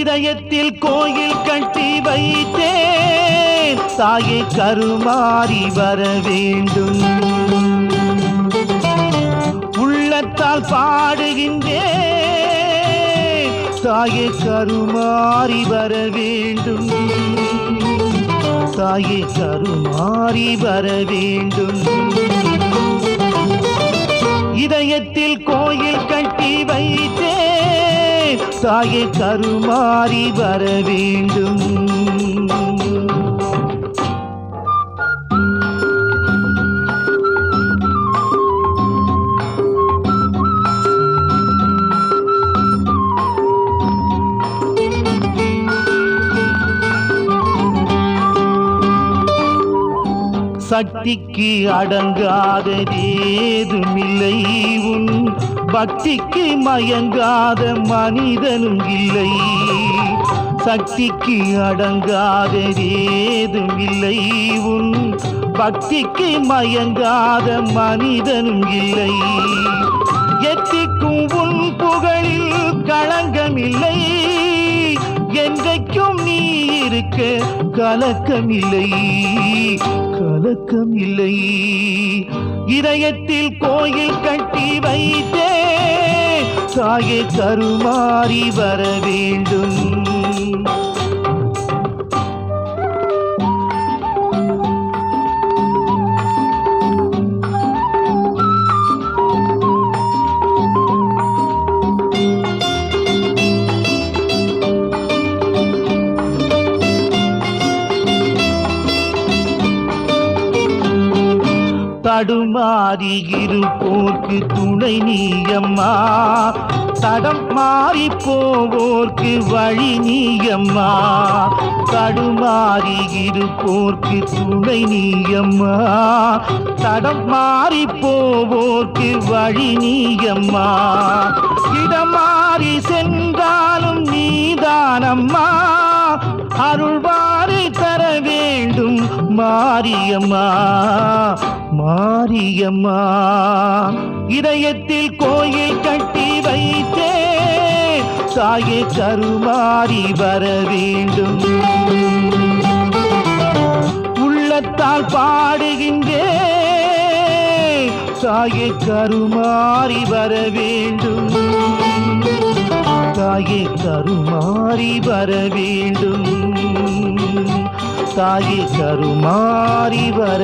இதயத்தில் கோயில் கட்டி வைத்தேன். தாயை கருமாறி வர வேண்டும். உள்ளத்தால் பாடுகின்றேன். தாயை கருமாறி வர வேண்டும். தாயை கருமாறி வர வேண்டும். இதயத்தில் கோயில் கட்டி வைத்தேன். தாயை கருமாறி வர வேண்டும். சக்திக்கு அடங்காததேதுமில்லை உன் பக்திக்கு மயங்காத மனிதனும் இல்லை. சக்திக்கு அடங்காததேதுமில்லை உன் பக்திக்கு மயங்காத மனிதனும் இல்லை. இருக்க கலக்கமில்லை. கலக்கமில்லை. இதயத்தில் கோயில் கட்டி வைத்தே. தாயே கருமாறி வர வேண்டும். தடுமாறி இருப்போர்க்கு துணை நீயம்மா. தடம் மாறி போவோர்க்கு வழி நீயம்மா. தடுமாறி இருப்போர்க்கு துணை நீயம்மா. தடம் மாறி போவோர்க்கு வழி நீயம்மா. இடம் மாறி சென்றாலும் நீதானம்மா. அருள்வாரி தர வேண்டும் மாரியம்மா. மாரியம்மா இதயத்தில் கோயில் கட்டி வைத்தே தாயை கருமாறி வர வேண்டும். உள்ளத்தால் பாடுகின்றே தாயை கருமாறி வர வேண்டும். தாயை கருமாறி வர வேண்டும். தாயே கருமாறி வர